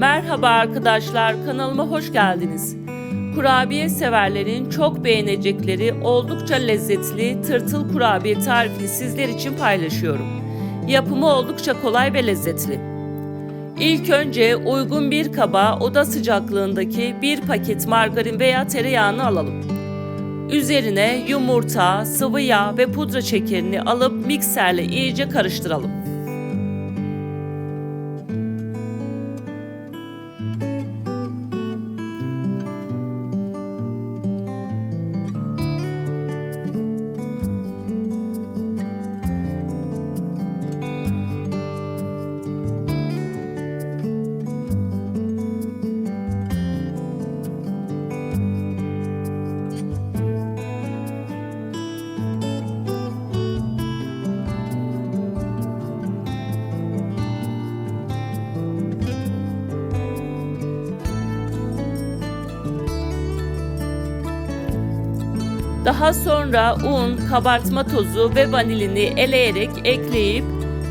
Merhaba arkadaşlar, kanalıma hoş geldiniz. Kurabiye severlerin çok beğenecekleri oldukça lezzetli tırtıl kurabiye tarifini sizler için paylaşıyorum. Yapımı oldukça kolay ve lezzetli. İlk önce uygun bir kaba oda sıcaklığındaki bir paket margarin veya tereyağını alalım. Üzerine yumurta, sıvı yağ ve pudra şekerini alıp mikserle iyice karıştıralım. Daha sonra un, kabartma tozu ve vanilini eleyerek ekleyip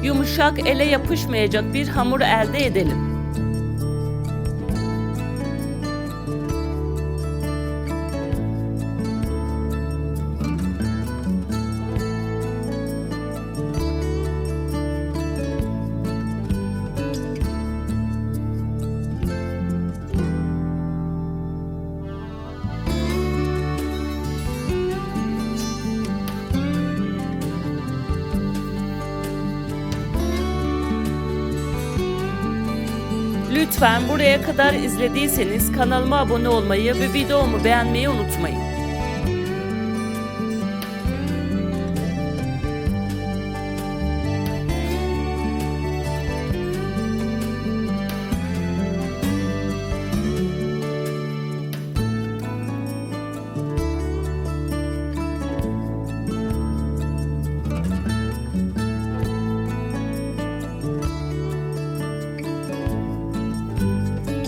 yumuşak ele yapışmayacak bir hamur elde edelim. Lütfen buraya kadar izlediyseniz kanalıma abone olmayı ve videomu beğenmeyi unutmayın.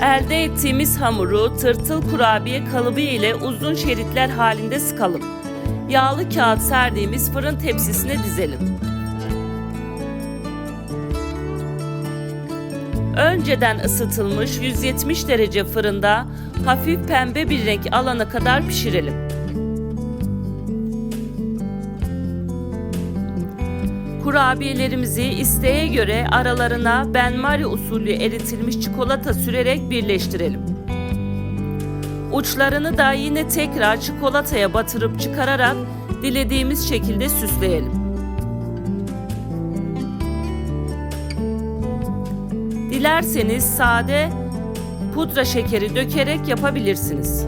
Elde ettiğimiz hamuru tırtıl kurabiye kalıbı ile uzun şeritler halinde sıkalım. Yağlı kağıt serdiğimiz fırın tepsisine dizelim. Önceden ısıtılmış 170 derece fırında hafif pembe bir renk alana kadar pişirelim. Kurabiyelerimizi isteğe göre aralarına benmari usulü eritilmiş çikolata sürerek birleştirelim. Uçlarını da yine tekrar çikolataya batırıp çıkararak dilediğimiz şekilde süsleyelim. Dilerseniz sade pudra şekeri dökerek yapabilirsiniz.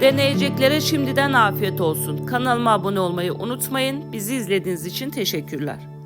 Deneyeceklere şimdiden afiyet olsun. Kanalıma abone olmayı unutmayın. Bizi izlediğiniz için teşekkürler.